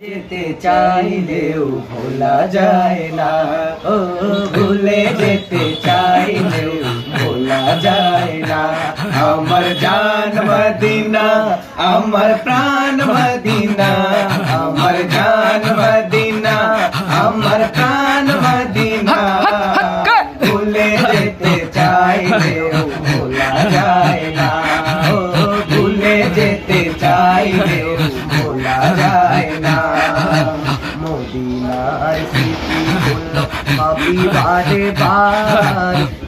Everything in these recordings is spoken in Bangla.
যেতে চাইলেও ভোলা যায় না। ও ভুলে যেতে চাইলেও ভোলা যায় না। আমার জান মদিনা আমার প্রাণ মদিনা আমার জান মদিনা আমার প্রাণ মদিনা। ভুলে যেতে চাইলেও ভোলা যায় না।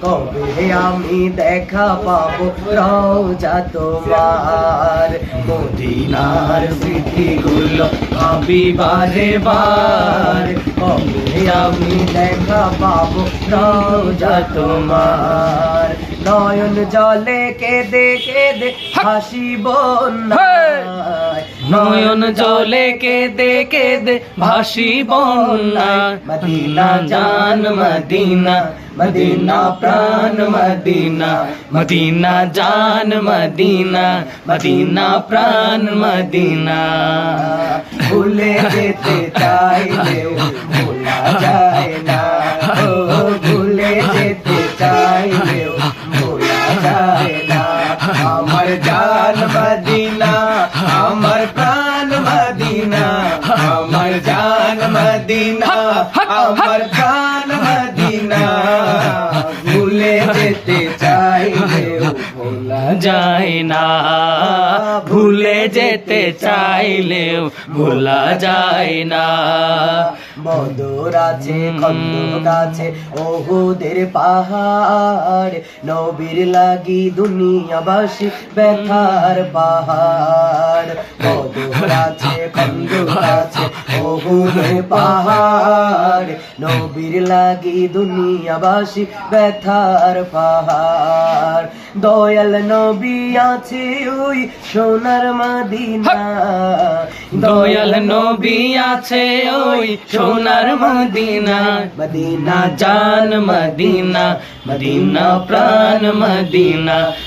কবে আমি দেখা পাবো রওজা তোমার মদিনার স্মৃতিগুলো ভাবি বারে বার কবে আমি দেখা পাবো রওজা তোমার নয়ন জলে কেঁদে কেঁদে হাসিব না। নয়ন জলে কেঁদে কেঁদে ভাসি বন্যা মদিনা জান মদিনা মদিনা প্রাণ মদিনা। মদিনা জান মদিনা মদিনা প্রাণ মদিনা। ভুলে যেতে চাইলেও ভোলা যায়। ভোলা যায় না আমার জান মদিনা আমার প্রাণ মদিনা আমার জান মদিনা আমার প্রাণ মদিনা ভুলে যেতে চাই ভোলা যায় না ভুলে যেতে চাইলেও ভোলা যায় না। মধুর আছে খন্দক আছে ওহুদের পাহাড়। নবীর লাগি দুনিয়াবাসী ব্যথার পাহাড়। মধুর আছে খন্দক আছে ওহুদের পাহাড় নবীর লাগি দুনিয়াবাসী ব্যথার পাহাড়। দয়াল নবী আছে ওই সোনার মদিনা। দয়াল নবী আছে ওই সোনার মদিনা। মদিনা জান মদিনা মদিনা প্রাণ মদিনা।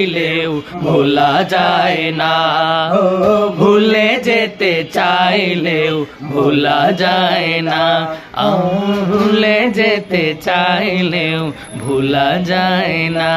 চাইলেও ভোলা যায় না। ভুলে যেতে চাইলেও ভোলা যায় না। ভুলে যেতে চাইলেও ভোলা যায় না।